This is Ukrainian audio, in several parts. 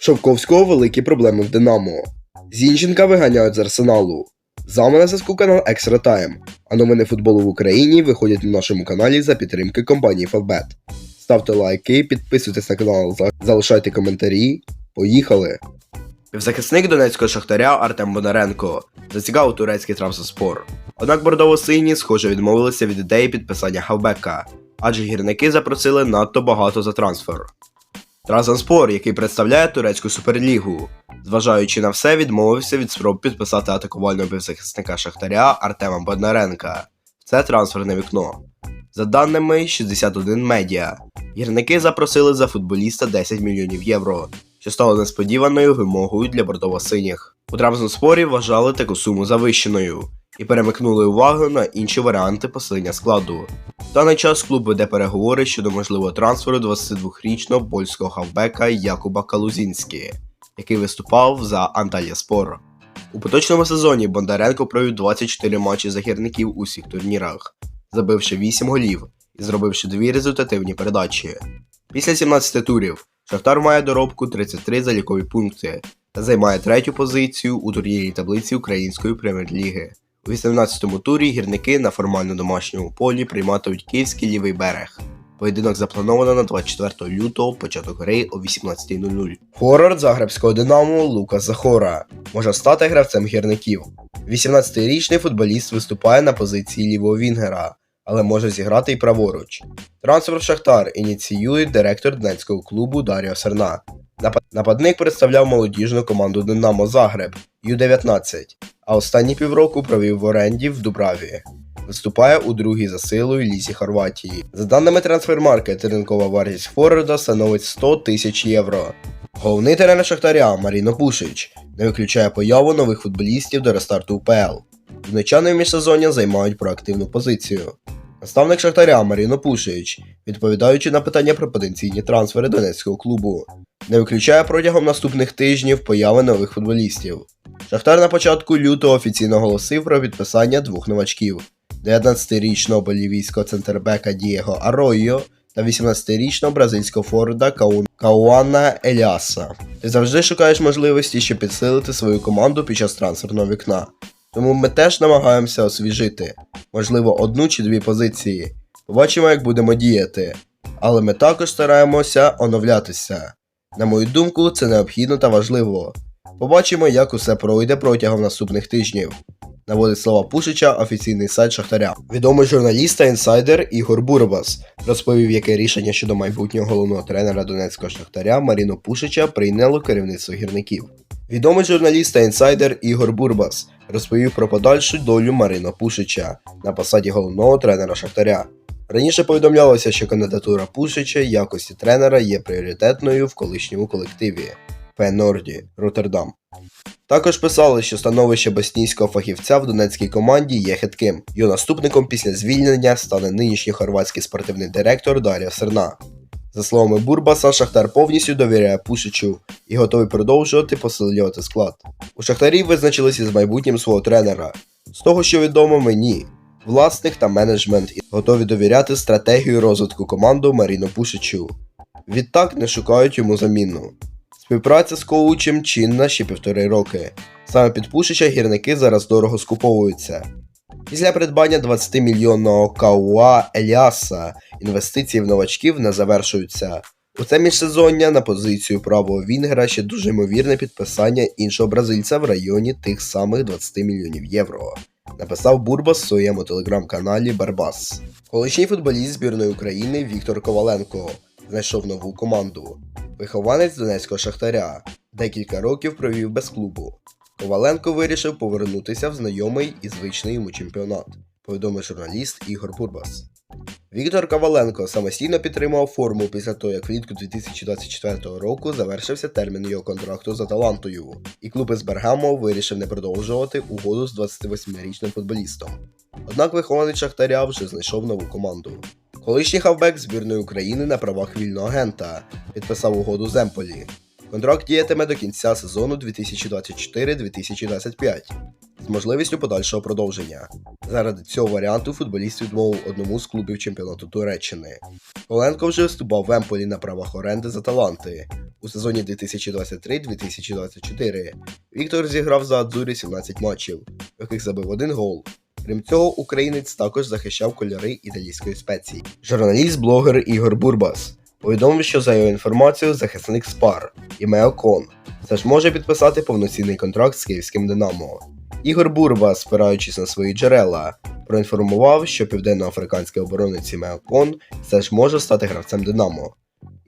Шовковського великі проблеми в Динамо. Зінченка виганяють з арсеналу. З вами на зв'язку канал Extra Time, а новини футболу в Україні виходять на нашому каналі за підтримки компанії Favbet. Ставте лайки, підписуйтесь на канал, залишайте коментарі. Поїхали! Захисник донецького шахтаря Артем Бондаренко зацікавив турецький трансспор. Однак бордово-сині, схоже, відмовилися від ідеї підписання хавбека, адже гірники запросили надто багато за трансфер. Трансанспор, який представляє турецьку суперлігу, зважаючи на все, відмовився від спроб підписати атакувального півзахисника Шахтаря Артема Бондаренка. Це трансферне вікно. За даними 61 медіа, гірники запросили за футболіста 10 мільйонів євро, що стало несподіваною вимогою для бордово-синіх. У Трабзонспорі вважали таку суму завищеною і перемикнули увагу на інші варіанти посилення складу. Даний час клуб веде переговори щодо можливого трансферу 22-річного польського хавбека Якуба Калузінські, який виступав за Анталія Спор. У поточному сезоні Бондаренко провів 24 матчі захисників у усіх турнірах, забивши 8 голів і зробивши дві результативні передачі. Після 17 турів Шахтар має доробку 33 залікові пункти та займає третю позицію у турнірній таблиці Української прем'єр-ліги. У 18-му турі гірники на формально домашньому полі прийматимуть київський лівий берег. Поєдинок заплановано на 24 лютого, початок гри о 18.00. Форвард загребського динамо Лукас Захора може стати гравцем гірників. 18-річний футболіст виступає на позиції лівого вінгера, але може зіграти й праворуч. Трансфер Шахтар ініціює директор донецького клубу Даріо Серна. Нападник представляв молодіжну команду Динамо Загреб Ю-19, а останні півроку провів в оренді в Дубраві. Виступає у другій за силою лісі Хорватії. За даними трансфермаркет, ринкова вартість Форварда становить 100 тисяч євро. Головний тренер Шахтаря Маріно Пушич не виключає появу нових футболістів до рестарту УПЛ. Донечани в міжсезоння займають проактивну позицію. Наставник Шахтаря Маріно Пушич, відповідаючи на питання про потенційні трансфери донецького клубу, не виключає протягом наступних тижнів появи нових футболістів. Шахтар на початку лютого офіційно оголосив про підписання двох новачків: 19-річного болівійського центрбека Дієго Аройо та 18-річного бразильського Кау... Кауана Еліаса. Ти завжди шукаєш можливості, щоб підсилити свою команду під час трансферного вікна. Тому ми теж намагаємося освіжити, можливо, одну чи дві позиції. Побачимо, як будемо діяти. Але ми також стараємося оновлятися. На мою думку, це необхідно та важливо. Побачимо, як усе пройде протягом наступних тижнів. Наводить слова Пушича офіційний сайт Шахтаря. Відомий журналіст та інсайдер Ігор Бурбас розповів, яке рішення щодо майбутнього головного тренера Донецького Шахтаря Маріно Пушича прийняло керівництво гірників. Відомий журналіст та інсайдер Ігор Бурбас розповів про подальшу долю Марина Пушича на посаді головного тренера Шахтаря. Раніше повідомлялося, що кандидатура Пушича якості тренера є пріоритетною в колишньому колективі Фенорді Роттердам. Також писали, що становище боснійського фахівця в донецькій команді є хитким. Його наступником після звільнення стане нинішній хорватський спортивний директор Дар'я Серна. За словами Бурбаса, Шахтар повністю довіряє Пушичу і готовий продовжувати посилювати склад. У Шахтарі визначилися з майбутнім свого тренера. З того, що відомо мені, власник та менеджмент готові довіряти стратегію розвитку команду Маріно Пушичу. Відтак не шукають йому заміну. Співпраця з коучем чинна ще півтори роки. Саме під Пушича гірники зараз дорого скуповуються. Після придбання 20-мільйонного Кауа Еліаса інвестиції в новачків не завершуються. У це міжсезоння на позицію правого Вінгера ще дуже ймовірне підписання іншого бразильця в районі тих самих 20 мільйонів євро. Написав Бурбас в своєму телеграм-каналі Барбас. Колишній футболіст збірної України Віктор Коваленко знайшов нову команду. Вихованець Донецького Шахтаря декілька років провів без клубу. Коваленко вирішив повернутися в знайомий і звичний йому чемпіонат, повідомив журналіст Ігор Бурбас. Віктор Коваленко самостійно підтримав форму після того, як влітку 2024 року завершився термін його контракту з Аталантою, і клуб із Бергамо вирішив не продовжувати угоду з 28-річним футболістом. Однак вихованець Шахтаря вже знайшов нову команду. Колишній хавбек збірної України на правах вільного агента підписав угоду з Емполі. Контракт діятиме до кінця сезону 2024-2025. з можливістю подальшого продовження. Заради цього варіанту футболіст відмовив одному з клубів чемпіонату Туреччини. Коленко вже виступав в Емполі на правах оренди за таланти. У сезоні 2023-2024 Віктор зіграв за Адзурі 17 матчів, в яких забив один гол. Крім цього, українець також захищав кольори італійської спеції. Журналіст-блогер Ігор Бурбас повідомив, що за його інформацією захисник Спар і Меокон все ж може підписати повноцінний контракт з київським Динамо. Ігор Бурбас, спираючись на свої джерела, проінформував, що південноафриканський оборонець Меокон все ж може стати гравцем Динамо.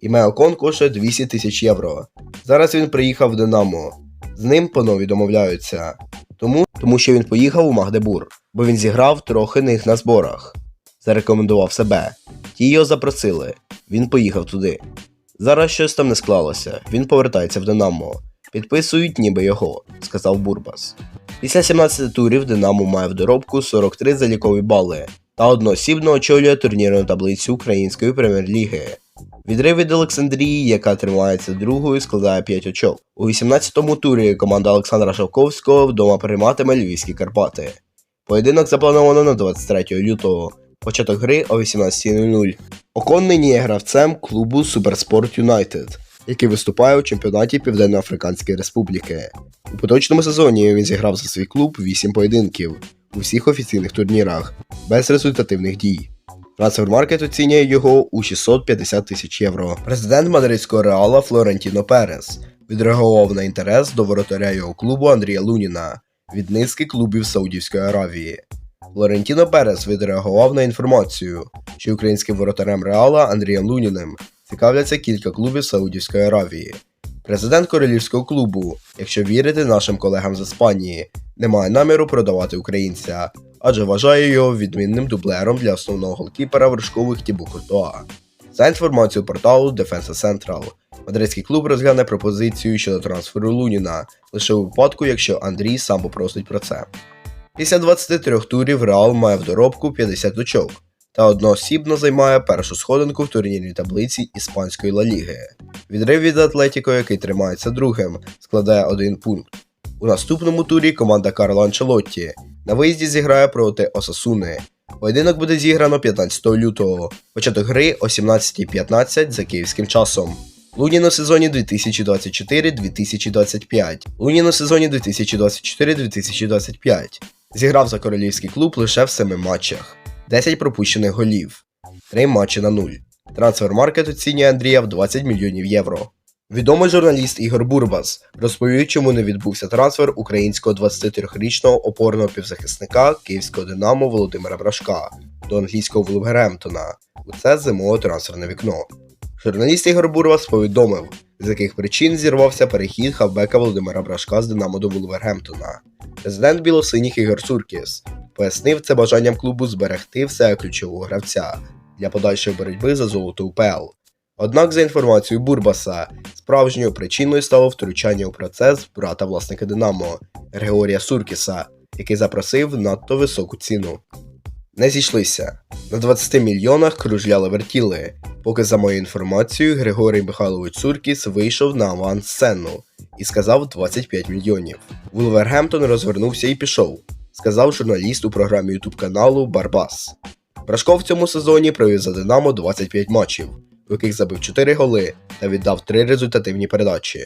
І Меокон коштує 200 тисяч євро. Зараз він приїхав в Динамо. З ним панові домовляються. Тому, тому що він поїхав у Магдебур, бо він зіграв трохи них на зборах. Зарекомендував себе. Ті його запросили. Він поїхав туди. Зараз щось там не склалося. Він повертається в Динамо. Підписують ніби його, сказав Бурбас. Після 17 турів Динамо має в доробку 43 залікові бали та одноосібно очолює турнірну таблицю Української прем'єр-ліги. Відрив від Олександрії, яка тримається другою, складає 5 очок. У 18-му турі команда Олександра Шавковського вдома прийматиме Львівські Карпати. Поєдинок заплановано на 23 лютого. Початок гри о 18.00. Окон нині є гравцем клубу Суперспорт Юнайтед, який виступає у чемпіонаті Південно-Африканської Республіки. У поточному сезоні він зіграв за свій клуб 8 поєдинків у всіх офіційних турнірах, без результативних дій. Трансфермаркет оцінює його у 650 тисяч євро. Президент мадридського реала Флорентіно Перес відреагував на інтерес до воротаря його клубу Андрія Луніна від низки клубів Саудівської Аравії. Флорентіно Перес відреагував на інформацію, що українським воротарем Реала Андрієм Луніним цікавляться кілька клубів Саудівської Аравії. Президент королівського клубу, якщо вірити нашим колегам з Іспанії, не має наміру продавати українця, адже вважає його відмінним дублером для основного голкіпера вершкових Тібу Куртуа. За інформацією порталу Defensa Central, мадридський клуб розгляне пропозицію щодо трансферу Луніна лише у випадку, якщо Андрій сам попросить про це. Після 23 турів Реал має в доробку 50 очок та одноосібно займає першу сходинку в турнірній таблиці Іспанської Ла Ліги. Відрив від Атлетіко, який тримається другим, складає один пункт. У наступному турі команда Карла Анчелотті на виїзді зіграє проти Осасуни. Поєдинок буде зіграно 15 лютого, початок гри о 17.15 за київським часом. Лунін у сезоні 2024-2025. Лунін у сезоні 2024-2025. Зіграв за королівський клуб лише в 7 матчах, 10 пропущених голів, 3 матчі на 0. Трансфермаркет оцінює Андрія в 20 мільйонів євро. Відомий журналіст Ігор Бурбас розповів, чому не відбувся трансфер українського 23-річного опорного півзахисника київського Динамо Володимира Брашка до англійського Вулвергемптона у це зимове трансферне вікно. Журналіст Ігор Бурбас повідомив, з яких причин зірвався перехід хавбека Володимира Брашка з Динамо до Вулвергемптона. Президент білосиніх Ігор Суркіс пояснив це бажанням клубу зберегти все ключового гравця для подальшої боротьби за золото УПЛ. Однак, за інформацією Бурбаса, справжньою причиною стало втручання у процес брата власника Динамо Григорія Суркіса, який запросив надто високу ціну. Не зійшлися. На 20 мільйонах кружляли вертіли, поки за моєю інформацією Григорій Михайлович Суркіс вийшов на авансцену і сказав 25 мільйонів. Вулвергемптон розвернувся і пішов, сказав журналіст у програмі ютуб каналу Барбас. Брашко в цьому сезоні провів за Динамо 25 матчів, у яких забив 4 голи та віддав 3 результативні передачі.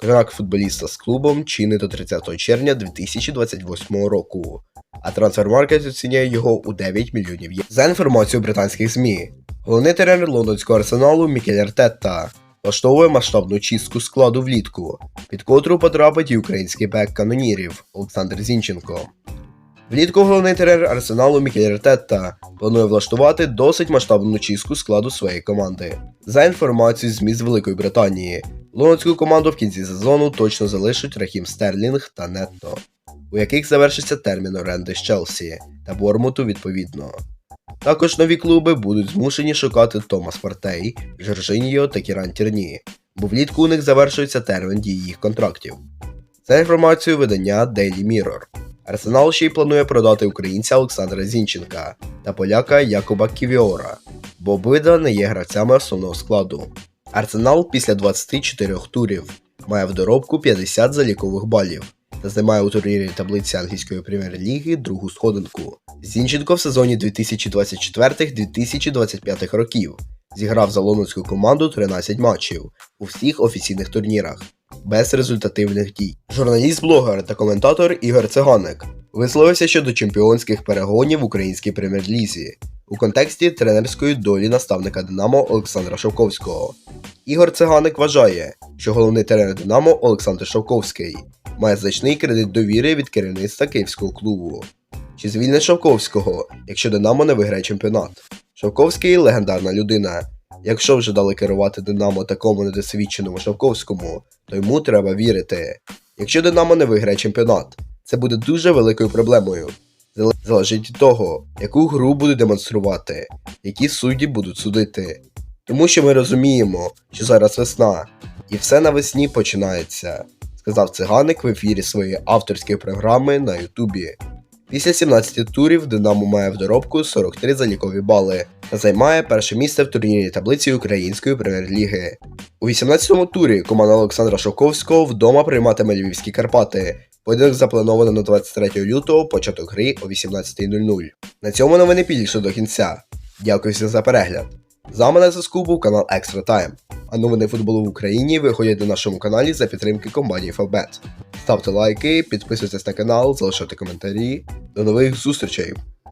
Контракт футболіста з клубом чинить до 30 червня 2028 року, а трансфермаркет оцінює його у 9 мільйонів євро. За інформацією британських ЗМІ, головний тренер лондонського арсеналу Мікель Артетта влаштовує масштабну чистку складу влітку, під котру потрапить і український бек канонірів Олександр Зінченко. Влітку головний тренер арсеналу Мікель Артетта планує влаштувати досить масштабну чистку складу своєї команди. За інформацією ЗМІ з Великої Британії, лондонську команду в кінці сезону точно залишать Рахім Стерлінг та Нетто, у яких завершиться термін оренди з Челсі та Бормуту відповідно. Також нові клуби будуть змушені шукати Томас Партей, Жоржиньо та Кіран Тірні, бо влітку у них завершується термін дії їх контрактів. За інформацією видання Daily Mirror. Арсенал ще й планує продати українця Олександра Зінченка та поляка Якоба Ківіора, бо обидва не є гравцями основного складу. Арсенал після 24 турів має в доробку 50 залікових балів займає у турнірі таблиці англійської прем'єр-ліги другу сходинку. Зінченко в сезоні 2024-2025 років зіграв за лондонську команду 13 матчів у всіх офіційних турнірах, без результативних дій. Журналіст-блогер та коментатор Ігор Циганик висловився щодо чемпіонських перегонів в українській прем'єр-лізі у контексті тренерської долі наставника Динамо Олександра Шовковського. Ігор Циганик вважає, що головний тренер Динамо Олександр Шовковський має значний кредит довіри від керівництва київського клубу. Чи звільнить Шовковського, якщо Динамо не виграє чемпіонат? Шовковський легендарна людина. Якщо вже дали керувати Динамо такому недосвідченому Шовковському, то йому треба вірити. Якщо Динамо не виграє чемпіонат, це буде дуже великою проблемою. Залежить від того, яку гру будуть демонструвати, які судді будуть судити. Тому що ми розуміємо, що зараз весна, і все навесні починається, сказав циганик в ефірі своєї авторської програми на Ютубі. Після 17 турів Динамо має в доробку 43 залікові бали та займає перше місце в турнірі таблиці Української прем'єр-ліги. У 18-му турі команда Олександра Шовковського вдома прийматиме Львівські Карпати. Поєдинок заплановано на 23 лютого, початок гри о 18.00. На цьому новини підійшли до кінця. Дякую всім за перегляд. За мене зв'язку був канал Extra Time, а новини футболу в Україні виходять на нашому каналі за підтримки компанії Фабет. Ставте лайки, підписуйтесь на канал, залишайте коментарі. До нових зустрічей!